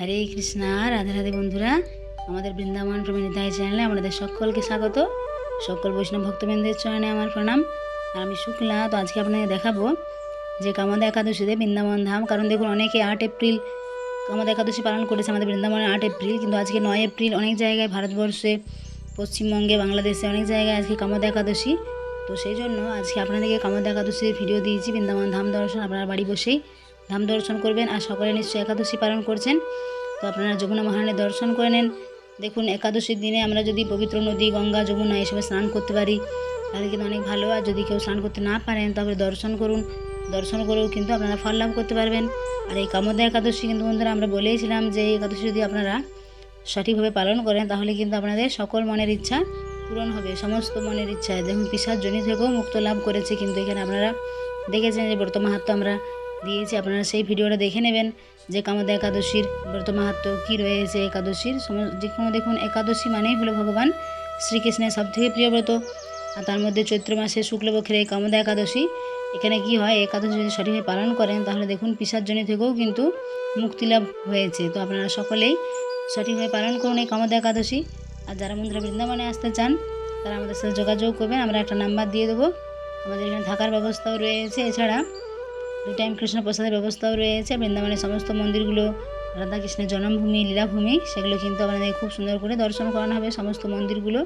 হরে কৃষ্ণা, রাধে রাধে বন্ধুরা। আমাদের বৃন্দাবন প্রমিতাই চ্যানেলে আমাদের সকলকে স্বাগত। সকল বৈষ্ণব ভক্তবৃন্দের চরণে আমার প্রণাম। আর আমি শুক্লা, তো আজকে আপনাদের দেখাবো যে কামাদা একাদশীতে বৃন্দাবন ধাম। কারণ দেখুন, অনেকে আট এপ্রিল, কামাদা একাদশী পালন করেছে আমাদের বৃন্দাবনে আট এপ্রিল, কিন্তু আজকে নয় এপ্রিল অনেক জায়গায় ভারতবর্ষে, পশ্চিমবঙ্গে, বাংলাদেশে অনেক জায়গায় আজকে কামাদা একাদশী। তো সেই জন্য আজকে আপনাদেরকে কামাদা একাদশীর ভিডিও দিয়েছি, বৃন্দাবন ধাম দর্শন, আপনার বাড়ি বসেই। ধাম দর্শন করবেন আর সকলে নিশ্চয়ই একাদশী পালন করছেন। তো আপনারা যমুনা মহারানী দর্শন করে নেন। দেখুন, একাদশীর দিনে আমরা যদি পবিত্র নদী, গঙ্গা, যমুনা এসবে স্নান করতে পারি, তাহলে কিন্তু অনেক ভালো। আর যদি কেউ স্নান করতে না পারেন, তবে দর্শন করুন। দর্শন করেও কিন্তু আপনারা ফল লাভ করতে পারবেন। আর এই কামদা একাদশী কিন্তু বন্ধুরা আমরা বলেইছিলাম যে এই একাদশী যদি আপনারা সঠিকভাবে পালন করেন, তাহলে কিন্তু আপনাদের সকল মনের ইচ্ছা পূরণ হবে, সমস্ত মনের ইচ্ছা। দেখুন পিসার জনি থেকেও মুক্ত লাভ করেছে কিন্তু এখানে আপনারা দেখেছেন যে ব্রত মাহাত্ম আমরা দিয়েছি, আপনারা সেই ভিডিওটা দেখে নেবেন যে কামদা একাদশীর ব্রত মাহাত্ম কী রয়েছে একাদশীর। যে কোনো দেখুন, একাদশী মানেই হলো ভগবান শ্রীকৃষ্ণের সবথেকে প্রিয় ব্রত। আর তার মধ্যে চৈত্র মাসে শুক্লপক্ষের এই কামদা একাদশী, এখানে কি হয়, একাদশী যদি সঠিকভাবে পালন করেন, তাহলে দেখুন পিসার্জনী থেকেও কিন্তু মুক্তি লাভ হয়েছে। তো আপনারা সকলেই সঠিকভাবে পালন করুন এই কামদা একাদশী। আর যারা বন্ধুরা বৃন্দাবনে আসতে চান, তারা আমাদের সাথে যোগাযোগ করবেন। আমরা একটা নাম্বার দিয়ে দেবো। আমাদের এখানে থাকার ব্যবস্থাও রয়েছে। এছাড়া দু টাইম কৃষ্ণ প্রসাদের ব্যবস্থাও রয়েছে, বৃন্দাবনের সমস্ত মন্দিরগুলো রাধাকৃষ্ণের জন্মভূমি, লীলাভূমি, সেগুলো কিন্তু আপনাদের খুব সুন্দর করে দর্শন করানো হবে সমস্ত মন্দিরগুলো।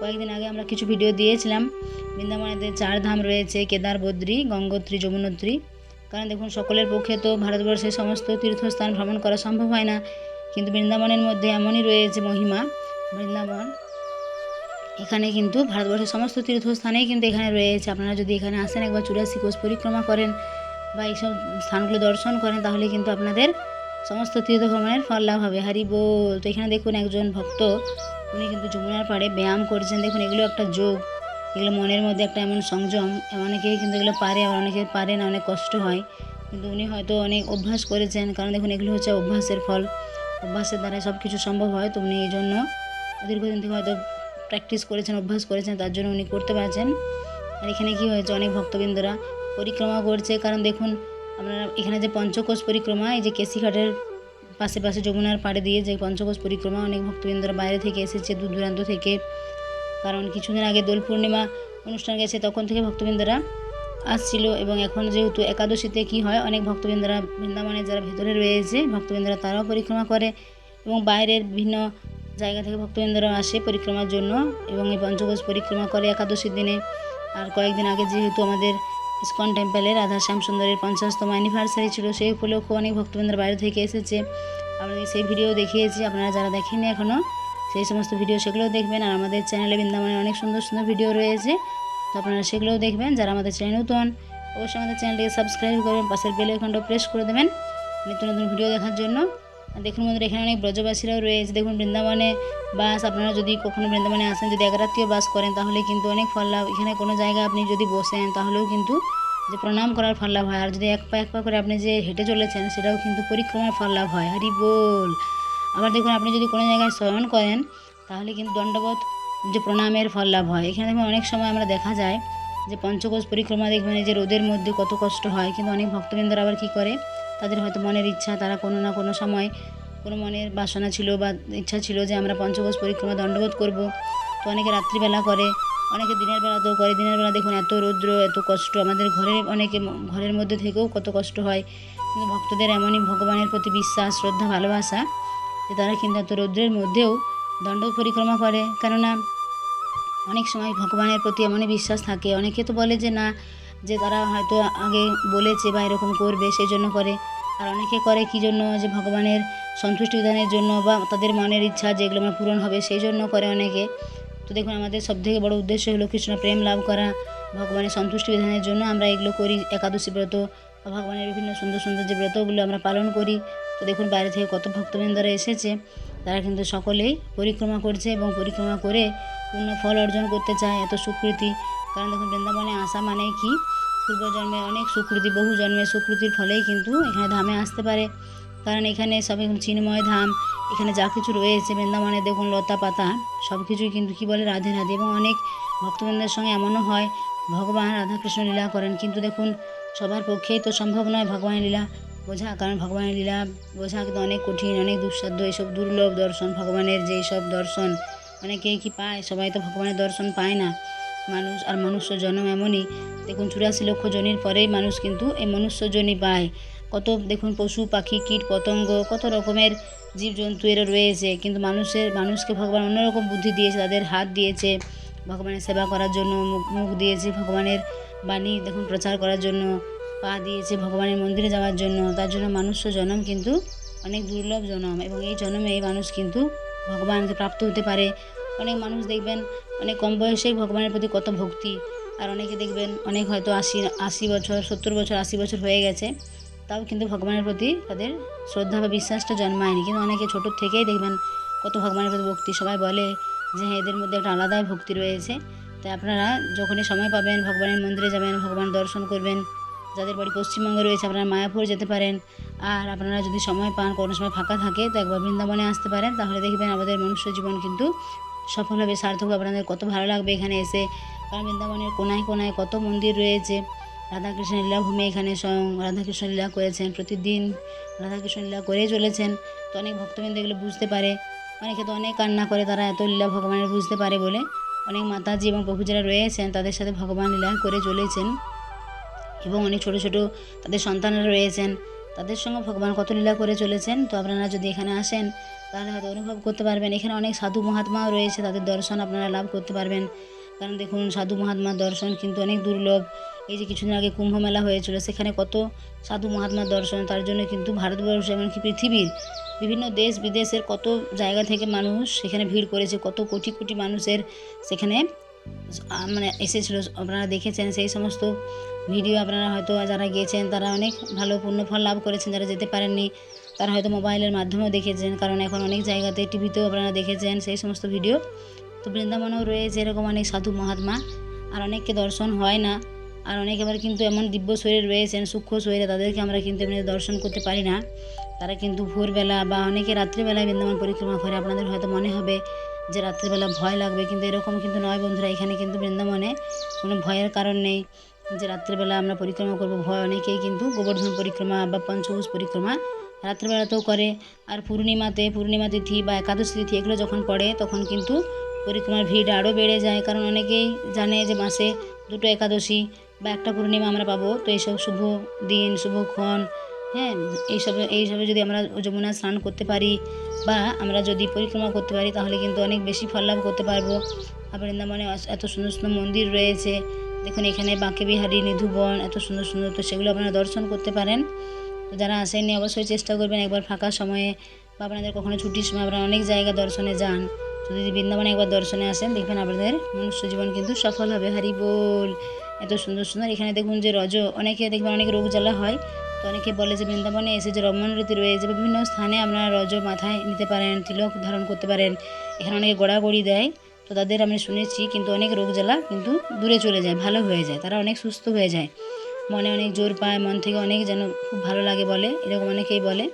কয়েকদিন আগে আমরা কিছু ভিডিও দিয়েছিলাম বৃন্দাবনেতে চার ধাম রয়েছে, কেদার, বদ্রী, গঙ্গোত্রী, যমুনোত্রী। কারণ দেখুন, সকলের পক্ষে তো ভারতবর্ষের সমস্ত তীর্থস্থান ভ্রমণ করা সম্ভব হয় না। কিন্তু বৃন্দাবনের মধ্যে এমনই রয়েছে মহিমা, বৃন্দাবন। এখানে কিন্তু ভারতবর্ষের সমস্ত তীর্থস্থানেই কিন্তু এখানে রয়েছে। আপনারা যদি এখানে আসেন, একবার চুরাশি কোষ পরিক্রমা করেন বা এইসব স্থানগুলো দর্শন করেন, তাহলে কিন্তু আপনাদের সমস্ত তীর্থ ভ্রমণের ফল লাভ হবে। হারি বল, তো এখানে দেখুন একজন ভক্ত, উনি কিন্তু যমুনার পাড়ে ব্যায়াম করছেন। দেখুন এগুলো একটা যোগ, এগুলো মনের মধ্যে একটা এমন সংযম। অনেকেই কিন্তু এগুলো পারে, আবার অনেকে পারে না, অনেক কষ্ট হয়। কিন্তু উনি হয়তো অনেক অভ্যাস করেছেন, কারণ দেখুন এগুলো হচ্ছে অভ্যাসের ফল। অভ্যাসের দ্বারা সব কিছু সম্ভব হয়, তো উনি এই জন্য দীর্ঘদিন থেকে হয়তো প্র্যাকটিস করেছেন, অভ্যাস করেছেন, তার জন্য উনি করতে পারছেন। আর এখানে কী হয়েছে, অনেক ভক্তবৃন্দরা পরিক্রমা করছে। কারণ দেখুন, আপনারা এখানে যে পঞ্চকোষ পরিক্রমা, এই যে কেসিঘাটের পাশে পাশে যমুনার পাড়ে দিয়ে যে পঞ্চকোষ পরিক্রমা অনেক ভক্তবৃন্দরা বাইরে থেকে এসেছে, দূর দূরান্ত থেকে। কারণ কিছুদিন আগে দোল পূর্ণিমা অনুষ্ঠান গেছে, তখন থেকে ভক্তবৃন্দরা আসছিল এবং এখন যেহেতু একাদশীতে কি হয়, অনেক ভক্তবৃন্দরা বৃন্দাবনে যারা ভেতরে রয়েছে, ভক্তবৃন্দরা তারাও পরিক্রমা করে এবং বাইরের বিভিন্ন জায়গা থেকে ভক্তবৃন্দরা আসে পরিক্রমার জন্য এবং এই পঞ্চকোষ পরিক্রমা করে একাদশীর দিনে। আর কয়েকদিন আগে যেহেতু আমাদের ইস্কন টেম্পলে রাধা শ্যাম সুন্দরের পঞ্চাশতম অ্যানিভার্সারি ছিল। সেই উপলক্ষে অনেক ভক্তবৃন্দরা বাইরে থেকে এসেছে। আপনাদের সেই ভিডিও দেখিয়েছি, আপনারা যারা দেখেননি এখনও সেই সমস্ত ভিডিও সেগুলোও দেখবেন। আর আমাদের চ্যানেলে বৃন্দাবনে অনেক সুন্দর সুন্দর ভিডিও রয়েছে, তো আপনারা সেগুলোও দেখবেন। যারা আমাদের চ্যানেল নতুন, অবশ্যই আমাদের চ্যানেলটিকে সাবস্ক্রাইব করবেন পাশের বেল আইকনটা প্রেস করে দেবেন। নিত্য নতুন ভিডিও দেখার জন্য। দেখুন বন্ধুরা, এখানে অনেক ব্রজবাসীরাও রয়েছে। দেখুন, বৃন্দাবনে বাস, আপনারা যদি কখনো বৃন্দাবনে আসেন, যদি এক রাত্রিও বাস করেন, তাহলে কিন্তু অনেক ফল লাভ। এখানে কোনো জায়গায় আপনি যদি বসেন, তাহলেও কিন্তু যে প্রণাম করার ফল লাভ হয়। আর যদি এক পা এক পা করে আপনি যে হেঁটে চলেছেন, সেটাও কিন্তু পরিক্রমার ফল লাভ হয়। হরি বল! আবার দেখুন, আপনি যদি কোনো জায়গায় শয়ন করেন, তাহলে কিন্তু দণ্ডবোধ যে প্রণামের ফল লাভ হয়। এখানে দেখুন, অনেক সময় আমরা দেখা যায় যে পঞ্চকোষ পরিক্রমা দেখবেন যে রোদের মধ্যে কত কষ্ট হয়। কিন্তু অনেক ভক্তবৃন্দরা আবার কী করে তাদের হয়তো মনের ইচ্ছা, তারা কোনো না কোনো সময় কোনো মনের বাসনা ছিল বা ইচ্ছা ছিল যে আমরা পঞ্চকোষ পরিক্রমা দণ্ডবোধ করব। তো অনেকে রাত্রিবেলা করে, অনেকে দিনের বেলাতেও করে। দিনের বেলা দেখুন এত রৌদ্র, এত কষ্ট। আমাদের ঘরের অনেকে ঘরের মধ্যে থেকেও কত কষ্ট হয়। কিন্তু ভক্তদের এমনই ভগবানের প্রতি বিশ্বাস, শ্রদ্ধা, ভালোবাসা যে তারা কিন্তু এত রৌদ্রের মধ্যেও দণ্ড পরিক্রমা করে। কেননা অনেক সময় ভগবানের প্রতি এমনই বিশ্বাস থাকে। অনেকে তো বলে যে না যে তারা হয়তো আগে বলেছে বা এরকম করবে সেই জন্য করে। আর অনেকে করে কী জন্য? যে ভগবানের সন্তুষ্টি বিধানের জন্য বা তাদের মনের ইচ্ছা যেগুলো আমার পূরণ হবে সেই জন্য করে অনেকে। তো দেখুন, আমাদের সবথেকে বড় উদ্দেশ্য হলো কৃষ্ণ প্রেম লাভ করা, ভগবানের সন্তুষ্টি বিধানের জন্য আমরা এগুলো করি। একাদশী ব্রত বা ভগবানের বিভিন্ন সুন্দর সুন্দর যে ব্রতগুলো আমরা পালন করি। তো দেখুন, বাইরে থেকে কত ভক্তবৃন্দরা এসেছে। তারা কিন্তু সকলেই পরিক্রমা করছে এবং পরিক্রমা করে পূর্ণ ফল অর্জন করতে চায়। এত সুকৃতি কারণ দেখুন বৃন্দাবনে আসা মানে কি? পূর্বজন্মের অনেক সুকৃতি, বহু জন্মের সুকৃতির ফলেই কিন্তু এখানে ধামে আসতে পারে। কারণ এখানে সব এখন চিন্ময় ধাম, এখানে যা কিছু রয়েছে বৃন্দাবনে দেখুন, লতা পাতা, সব কিছুই কিন্তু কী বলে, রাধে রাধে এবং অনেক ভক্তবৃন্দের সঙ্গে এমনও হয়, ভগবান রাধাকৃষ্ণ লীলা করেন। কিন্তু দেখুন, সবার পক্ষেই তো সম্ভব নয় ভগবানের লীলা বোঝা, কারণ ভগবানের লীলা বোঝা কিন্তু অনেক কঠিন, অনেক দুঃসাধ্য, এইসব দুর্লভ দর্শন, ভগবানের যেই সব দর্শন, অনেকেই কি পায়? সবাই তো ভগবানের দর্শন পায় না। মানুষ আর মনুষ্য জন্ম এমনই। দেখুন, চুরাশি লক্ষ জনির পরেই মানুষ কিন্তু এই মনুষ্য জনি পায়। কত, দেখুন, পশু, পাখি, কীট, পতঙ্গ, কত রকমের জীবজন্তু এরা রয়েছে। কিন্তু মানুষের, মানুষকে ভগবান অন্যরকম বুদ্ধি দিয়েছে, তাদের হাত দিয়েছে। ভগবানের সেবা করার জন্য, মুখ মুখ দিয়েছে ভগবানের বাণী, দেখুন, প্রচার করার জন্য, পা দিয়েছে ভগবানের মন্দিরে যাওয়ার জন্য। তার জন্য মানুষ্য জনম কিন্তু অনেক দুর্লভ জনম এবং এই জন্মে এই মানুষ কিন্তু ভগবানকে প্রাপ্ত হতে পারে। অনেক মানুষ দেখবেন, অনেক কম বয়সেই ভগবানের প্রতি কত ভক্তি। আর অনেকে দেখবেন, অনেক হয়তো আশি আশি বছর, সত্তর বছর, আশি বছর হয়ে গেছে। তাও কিন্তু ভগবানের প্রতি তাদের শ্রদ্ধা বা বিশ্বাসটা জন্মায়নি। কিন্তু অনেকে ছোটোর থেকেই দেখবেন, কত ভগবানের প্রতি ভক্তি। সবাই বলে যে হ্যাঁ এদের মধ্যে একটা আলাদাই ভক্তি রয়েছে। তাই আপনারা যখনই সময় পাবেন, ভগবানের মন্দিরে যাবেন, ভগবান দর্শন করবেন, যাদের বাড়ি পশ্চিমবঙ্গে রয়েছে, আপনারা মায়াপুর যেতে পারেন। আর আপনারা যদি সময় পান, কোনো সময় ফাঁকা থাকে, তো একবার বৃন্দাবনে আসতে পারেন। তাহলে দেখবেন আমাদের মনুষ্য জীবন কিন্তু সফল হবে সার্থক আপনাদের কত ভালো লাগবে এখানে এসে? কারণ বৃন্দাবনের কোনায় কোনায় কত মন্দির রয়েছে। রাধাকৃষ্ণের লীলাভূমি এখানে স্বয়ং রাধাকৃষ্ণ লীলা করেছেন প্রতিদিন। রাধাকৃষ্ণ লীলা করে চলেছেন। তো অনেক ভক্তবৃন্দ এগুলো বুঝতে পারে। অনেকে তো অনেক কান্না করে, তারা এত লীলা ভগবানের বুঝতে পারে বলে। অনেক মাতাজি এবং প্রভু যারা রয়েছেন, তাদের সাথে ভগবান লীলা করে চলেছেন। এবং অনেক ছোট ছোট তাদের সন্তানরা রয়েছেন। তাদের সঙ্গে ভগবান কত লীলা করে চলেছেন? তো আপনারা যদি এখানে আসেন তাহলে হয়তো অনুভব করতে পারবেন। এখানে অনেক সাধু মহাত্মাও রয়েছে, তাদের দর্শন আপনারা লাভ করতে পারবেন। কারণ দেখুন, সাধু মহাত্মার দর্শন কিন্তু অনেক দুর্লভ। এই যে কিছুদিন আগে কুম্ভ মেলা হয়েছিল, সেখানে কত সাধু মহাত্মার দর্শন, তার জন্য কিন্তু ভারতবর্ষ এমনকি পৃথিবীর বিভিন্ন দেশ বিদেশের কত জায়গা থেকে মানুষ সেখানে ভিড় করেছে, কত কোটি কোটি মানুষের সেখানে মানে এসেছিল। আপনারা দেখেছেন সেই সমস্ত ভিডিও, আপনারা হয়তো যারা গিয়েছেন, তারা অনেক ভালো পুণ্যফল লাভ করেছেন, যারা যেতে পারেননি। তারা হয়তো মোবাইলের মাধ্যমেও দেখেছেন, কারণ এখন অনেক জায়গাতে টিভিতেও আপনারা দেখেছেন সেই সমস্ত ভিডিও। তো বৃন্দাবনেও রয়েছে এরকম অনেক সাধু মহাত্মা, আর অনেককে দর্শন হয় না। আর অনেক আবার কিন্তু এমন দিব্য শরীরে রয়েছেন, সূক্ষ্ম শরীরে তাদেরকে আমরা কিন্তু এমনি দর্শন করতে পারি না। তারা কিন্তু ভোরবেলা বা অনেকে রাত্রিবেলায় বৃন্দাবন পরিক্রমা করে, আপনাদের হয়তো মনে হবে যে রাত্রিবেলা ভয় লাগবে, কিন্তু এরকম কিন্তু নয় বন্ধুরা, এখানে কিন্তু বৃন্দাবনে কোনো ভয়ের কারণ নেই যে রাত্রিবেলা আমরা পরিক্রমা করব। ভয় অনেকেই কিন্তু গোবর্ধন পরিক্রমা বা পঞ্চভূজ পরিক্রমা রাত্রিবেলাতেও করে। আর পূর্ণিমাতে, পূর্ণিমা তিথি বা একাদশী তিথি এগুলো যখন পড়ে, তখন কিন্তু পরিক্রমার ভিড় আরও বেড়ে যায়। কারণ অনেকেই জানে যে মাসে দুটো একাদশী বা একটা পূর্ণিমা আমরা পাবো। তো এইসব শুভ দিন শুভক্ষণ হ্যাঁ এইসব, এইসবে যদি আমরা যমুনা স্নান করতে পারি বা আমরা যদি পরিক্রমা করতে পারি, তাহলে কিন্তু অনেক বেশি ফল লাভ করতে পারব। বৃন্দাবনে এত সুন্দর সুন্দর মন্দির রয়েছে। দেখুন এখানে বাঁকে বিহারি নিধুবন, এত সুন্দর সুন্দর, তো সেগুলো আপনারা দর্শন করতে পারেন। তো যারা আসেননি অবশ্যই চেষ্টা করবেন একবার ফাঁকা সময়ে বা আপনাদের কখনো ছুটির সময় আপনারা অনেক জায়গা দর্শনে যান। যদি বৃন্দাবনে একবার দর্শনে আসেন, দেখবেন আপনাদের মনুষ্য জীবন কিন্তু সফল হবে হারি বল, এত সুন্দর সুন্দর। এখানে দেখুন যে রজ, অনেকে দেখবেন অনেক রোগ জ্বালা হয়। তো অনেকে বলে যে বৃন্দাবনে এসে যে রমণ রীতি রয়েছে বিভিন্ন স্থানে আপনারা রজ মাথায় নিতে পারেন, তিলক ধারণ করতে পারেন। এখানে অনেকে গড়াগড়ি দেয়। তো তাদের আমি শুনেছি কিন্তু অনেক রোগ জ্বালা কিন্তু দূরে চলে যায়, ভালো হয়ে যায়, তারা অনেক সুস্থ হয়ে যায়। মনে অনেক জোর পায়, মন থেকে অনেক যেন খুব ভালো লাগে বলে, এরকম অনেকেই বলে।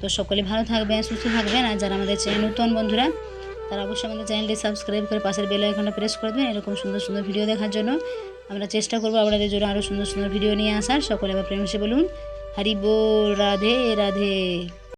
তো সকলে ভালো থাকবেন, সুস্থ থাকবেন, আর যারা আমাদের চ্যানেল নতুন বন্ধুরা, তারা অবশ্যই আমাদের চ্যানেলটি সাবস্ক্রাইব করে পাশের বেল আইকনটা প্রেস করে দেবেন, এরকম সুন্দর সুন্দর ভিডিও দেখার জন্য। আমরা চেষ্টা করব আপনাদের জন্য আরও সুন্দর সুন্দর ভিডিও নিয়ে আসার, সকলে আবার প্রেমসে বলুন। হরি রাধে রাধে।